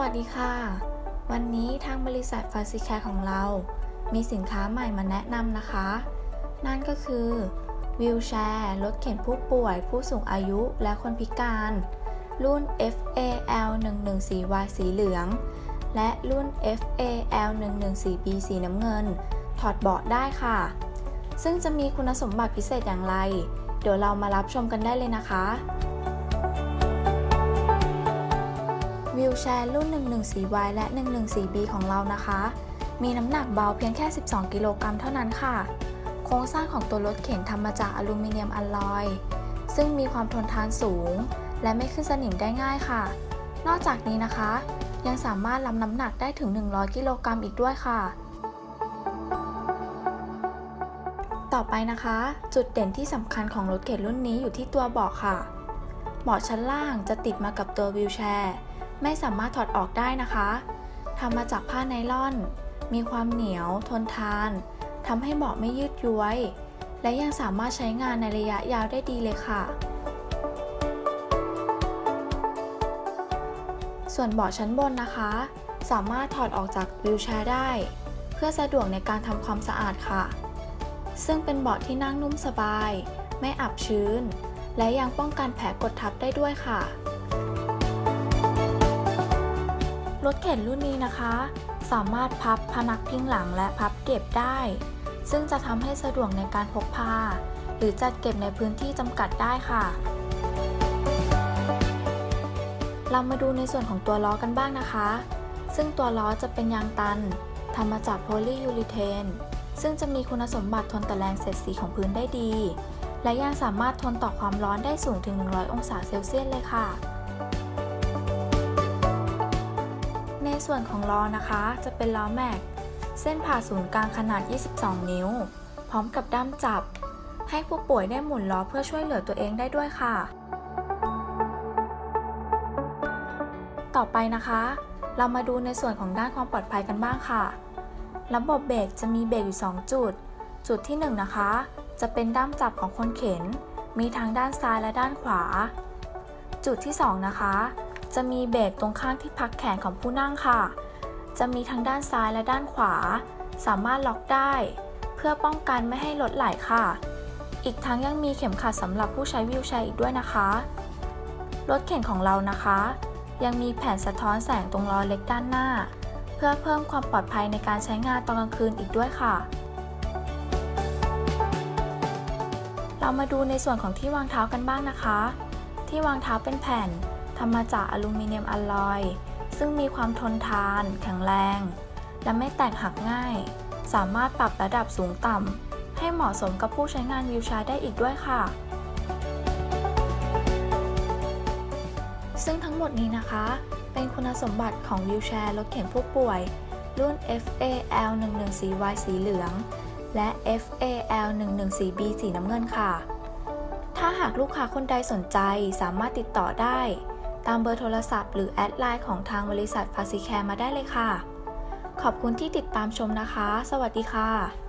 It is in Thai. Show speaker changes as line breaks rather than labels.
วัสดีค่ะ วันนี้ทางบริษัทฟาซิแคร์ของเรา มีสินค้าใหม่มาแนะนำนะคะ นั่นก็คือวิวแชร์รถเข็นผู้ป่วย ผู้สูงอายุและคนพิการ รุ่น FAL 114Y สีเหลือง และรุ่น FAL 114B สีน้ำเงิน ถอดเบาะได้ค่ะ ซึ่งจะมีคุณสมบัติพิเศษอย่างไร เดี๋ยวเรามารับชมกันได้เลยนะคะ วิวแชร์รุ่น 114Y และ 114B ของเรานะคะ มีน้ำหนักเบาเพียงแค่ 12 กิโลกรัมเท่านั้นค่ะ โครงสร้างของตัวรถเข็นทำมาจากอลูมิเนียมอลลอย ซึ่งมีความทนทานสูง และไม่ขึ้นสนิมได้ง่ายค่ะ นอกจากนี้นะคะ ยังสามารถรับน้ำหนักได้ถึง 100 กิโลกรัมอีกด้วยค่ะ ต่อไปนะคะ จุดเด่นที่สำคัญของรถเข็นรุ่นนี้อยู่ที่ตัวเบาะค่ะเบาะชั้นล่างจะติดมากับตัววิวแชร์ ไม่สามารถถอดออกได้นะคะทำมาจากผ้าไนล่อน มีความเหนียว ทนทานทำให้เบาะไม่ยืดย้วย และยังสามารถใช้งานในระยะยาวได้ดีเลยค่ะ ส่วนเบาะชั้นบนนะคะ สามารถถอดออกจากวิวแชร์ได้ เพื่อสะดวกในการทำความสะอาดค่ะ ซึ่งเป็นเบาะที่นั่งนุ่มสบาย ไม่อับชื้น และยังป้องกันแผลกดทับได้ด้วยค่ะ รถเข็นรุ่นนี้นะคะ สามารถพับพนักพิงหลังและพับเก็บได้ ซึ่งจะทำให้สะดวกในการพกพา หรือจัดเก็บในพื้นที่จำกัดได้ค่ะ เรามาดูในส่วนของตัวล้อกันบ้างนะคะ ซึ่งตัวล้อจะเป็นยางตันทำมาจากโพลียูริเทน ซึ่งจะมีคุณสมบัติทนต่อแรงเสียดสีของพื้นได้ดี และยังสามารถทนต่อความร้อนได้สูงถึง 100 องศาเซลเซียสเลยค่ะ ส่วนของล้อนะคะ จะเป็นล้อแม็ก เส้นผ่าศูนย์กลางขนาด 22 นิ้ว พร้อมกับด้ามจับ ให้ผู้ป่วยได้หมุนล้อเพื่อช่วยเหลือตัวเองได้ด้วยค่ะ ต่อไปนะคะ เรามาดูในส่วนของด้านความปลอดภัยกันบ้างค่ะ ระบบเบรกจะมีเบรกอยู่ 2 จุด จุดที่ 1 นะคะ จะเป็นด้ามจับของคนเข็น มีทั้งด้านซ้ายและด้านขวา จุดที่ 2 นะคะ จะมีเบรกตรงข้างที่พักแขนของผู้นั่งค่ะ จะมีทั้งด้านซ้ายและด้านขวา สามารถล็อกได้ เพื่อป้องกันไม่ให้รถไหลค่ะ อีกทั้งยังมีเข็มขัดสำหรับผู้ใช้วีลแชร์อีกด้วยนะคะ รถเข็นของเรานะคะ ยังมีแผ่นสะท้อนแสงตรงล้อเล็กด้านหน้า เพื่อเพิ่มความปลอดภัยในการใช้งานตอนกลางคืนอีกด้วยค่ะเรามาดูในส่วนของที่วางเท้ากันบ้างนะคะ ที่วางเท้าเป็นแผ่น ทำมาจากอลูมิเนียมอลลอย ซึ่งมีความทนทาน แข็งแรง และไม่แตกหักง่าย สามารถปรับระดับสูงต่ำ ให้เหมาะสมกับผู้ใช้งานวิวแชร์ได้อีกด้วยค่ะ ซึ่งทั้งหมดนี้นะคะ เป็นคุณสมบัติของวิวแชร์รถเข็นผู้ป่วย รุ่น FAL 114Y สีเหลือง และ FAL 114B สีน้ำเงินค่ะ ถ้าหากลูกค้าคนใดสนใจสามารถติดต่อได้ ตามเบอร์โทรศัพท์หรือแอดไลน์ของทางบริษัทฟาซิแคร์มาได้เลยค่ะ ขอบคุณที่ติดตามชมนะคะ สวัสดีค่ะ